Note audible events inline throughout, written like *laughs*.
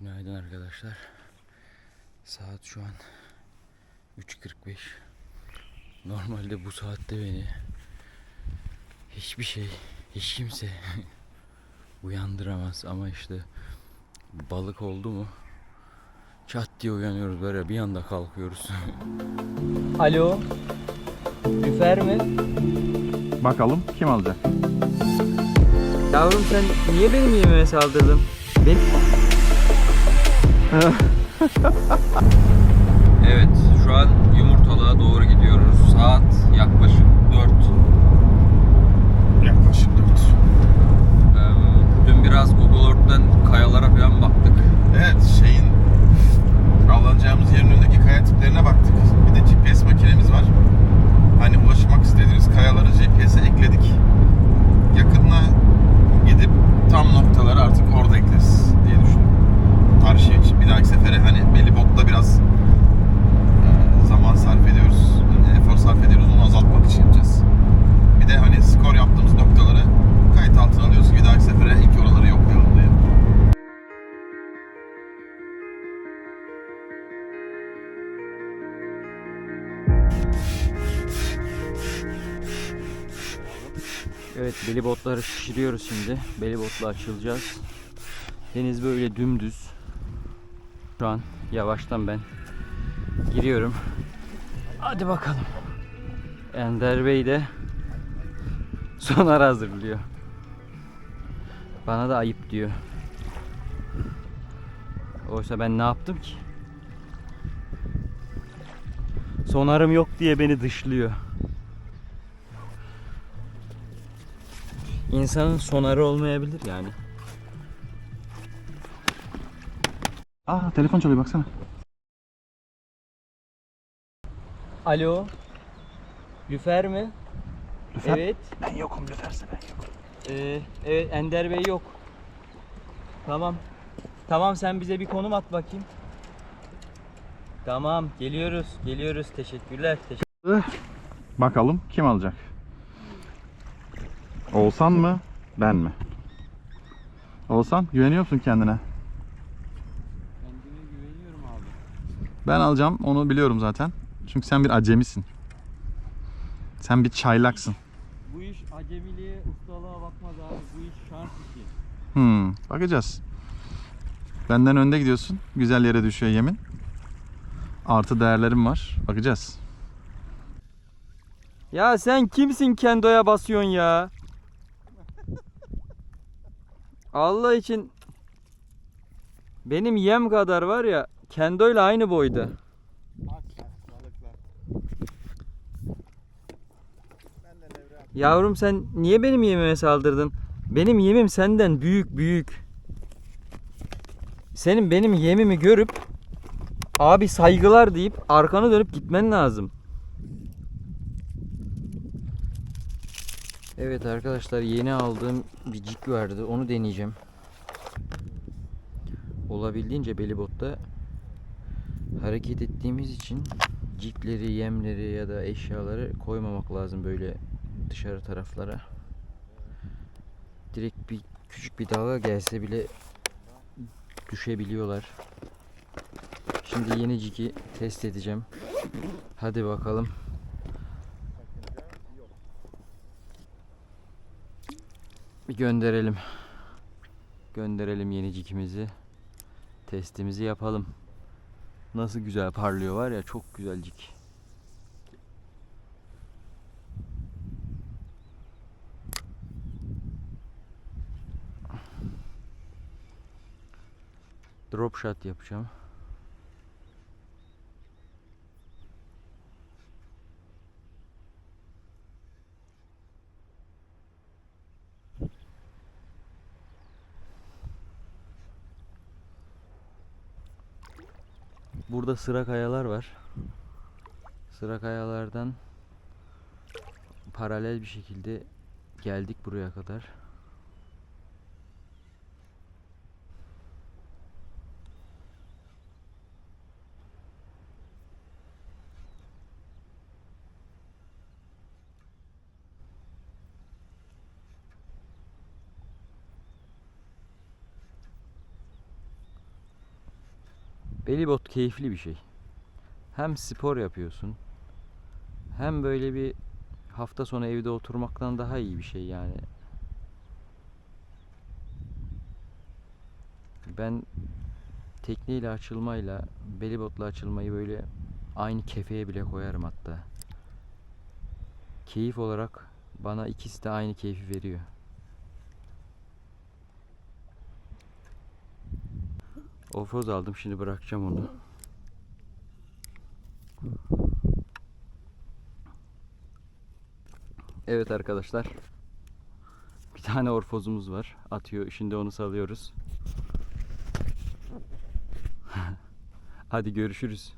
Günaydın arkadaşlar. Saat şu an 3.45. Normalde bu saatte beni hiçbir şey, hiç kimse *laughs* uyandıramaz ama işte balık oldu mu çat diye uyanıyoruz böyle bir anda kalkıyoruz. *laughs* Alo. Lüfer mi? Bakalım kim alacak? Yavrum sen niye benim yemeğime saldırdın? Ben... *laughs* evet beli botları şişiriyoruz şimdi. Beli botla açılacağız. Deniz böyle dümdüz. Şu an yavaştan ben giriyorum. Hadi bakalım. Ender Bey de sonar hazırlıyor. Bana da ayıp diyor. Oysa ben ne yaptım ki? Sonarım yok diye beni dışlıyor. İnsanın sonarı olmayabilir yani. Aa telefon çalıyor baksana. Alo. Lüfer mi? Lüfer. Evet. Ben yokum Lüfer'se ben yokum. Ee, evet Ender Bey yok. Tamam. Tamam sen bize bir konum at bakayım. Tamam geliyoruz geliyoruz teşekkürler. Teşekkür Bakalım kim alacak? Oğuzhan mı? Ben mi? Oğuzhan güveniyor musun kendine? Kendime güveniyorum abi. Ben alacağım onu biliyorum zaten. Çünkü sen bir acemisin. Sen bir çaylaksın. Bu iş acemiliğe, ustalığa bakmaz abi. Bu iş şans işi. Hmm, bakacağız. Benden önde gidiyorsun. Güzel yere düşüyor yemin. Artı değerlerim var. Bakacağız. Ya sen kimsin kendoya basıyorsun ya? Allah için benim yem kadar var ya kendoyla aynı boyda. Yavrum sen niye benim yemime saldırdın? Benim yemim senden büyük büyük. Senin benim yemimi görüp abi saygılar deyip arkanı dönüp gitmen lazım. Evet arkadaşlar yeni aldığım bir cik vardı. Onu deneyeceğim. Olabildiğince belibotta hareket ettiğimiz için cikleri, yemleri ya da eşyaları koymamak lazım böyle dışarı taraflara. Direkt bir küçük bir dalga gelse bile düşebiliyorlar. Şimdi yeni ciki test edeceğim. Hadi bakalım. Bir gönderelim. Gönderelim yeni cikimizi. Testimizi yapalım. Nasıl güzel parlıyor var ya çok güzel cik. Drop shot yapacağım. Burada sıra kayalar var. Sıra kayalardan paralel bir şekilde geldik buraya kadar. Belibot keyifli bir şey. Hem spor yapıyorsun. Hem böyle bir hafta sonu evde oturmaktan daha iyi bir şey yani. Ben tekneyle açılmayla belibotla açılmayı böyle aynı kefeye bile koyarım hatta. Keyif olarak bana ikisi de aynı keyfi veriyor. Offroad aldım şimdi bırakacağım onu. Evet arkadaşlar. Bir tane orfozumuz var. Atıyor. Şimdi onu salıyoruz. *laughs* Hadi görüşürüz.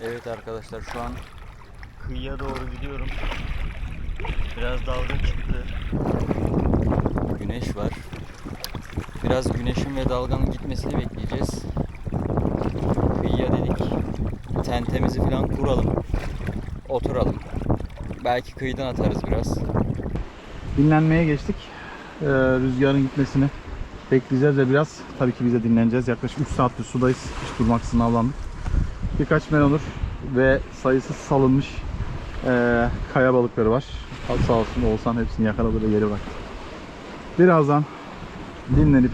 Evet arkadaşlar şu an Kıyıya doğru gidiyorum. Biraz dalga çıktı. güneş var. Biraz güneşin ve dalganın gitmesini bekleyeceğiz. Kıyıya dedik. Tentemizi falan kuralım. Oturalım. Belki kıyıdan atarız biraz. dinlenmeye geçtik. Ee, rüzgarın gitmesini bekleyeceğiz ve biraz tabii ki biz de dinleneceğiz. Yaklaşık 3 saattir sudayız. Hiç durmaksızın avlandık. Birkaç menonur ve sayısız salınmış ee, kaya balıkları var. Sağ olsun Oğuzhan hepsini yakaladı ve geri bıraktı. Birazdan dinlenip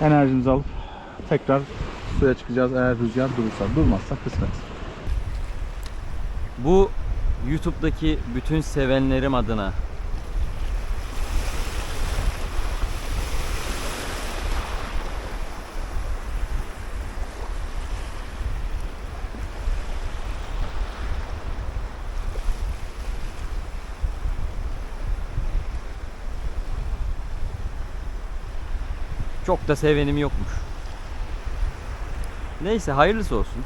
enerjimizi alıp tekrar suya çıkacağız eğer rüzgar durursa. Durmazsa kısmet. Bu YouTube'daki bütün sevenlerim adına Çok da sevenim yokmuş. Neyse hayırlısı olsun.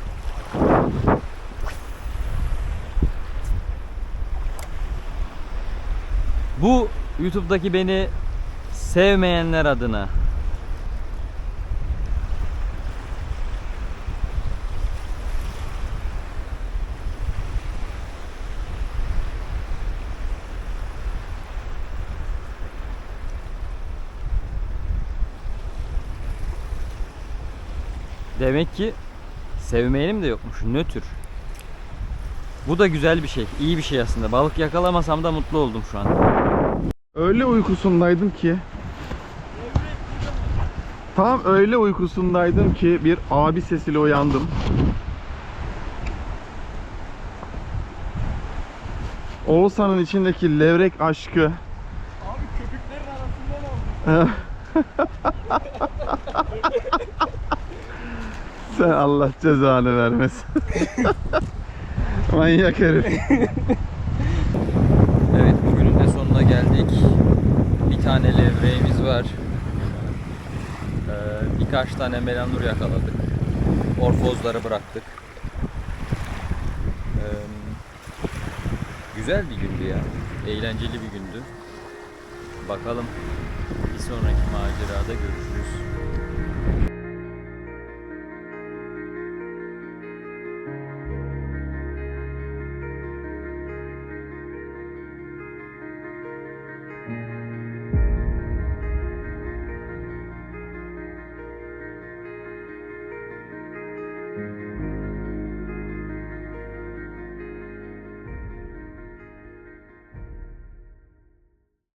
Bu YouTube'daki beni sevmeyenler adına Demek ki sevmeyenim de yokmuş. Nötr. Bu da güzel bir şey. iyi bir şey aslında. Balık yakalamasam da mutlu oldum şu an. Öyle uykusundaydım ki Tam öyle uykusundaydım ki bir abi sesiyle uyandım. Oğuzhan'ın içindeki levrek aşkı Abi *laughs* köpüklerin arasından oldu. *laughs* Sen Allah cezanı vermesin. *laughs* Manyak herif. Evet bugünün de sonuna geldik. Bir tane levreğimiz var. Ee, birkaç tane melanur yakaladık. Orfozları bıraktık. Ee, güzel bir gündü ya. Eğlenceli bir gündü. Bakalım bir sonraki macerada görüşürüz.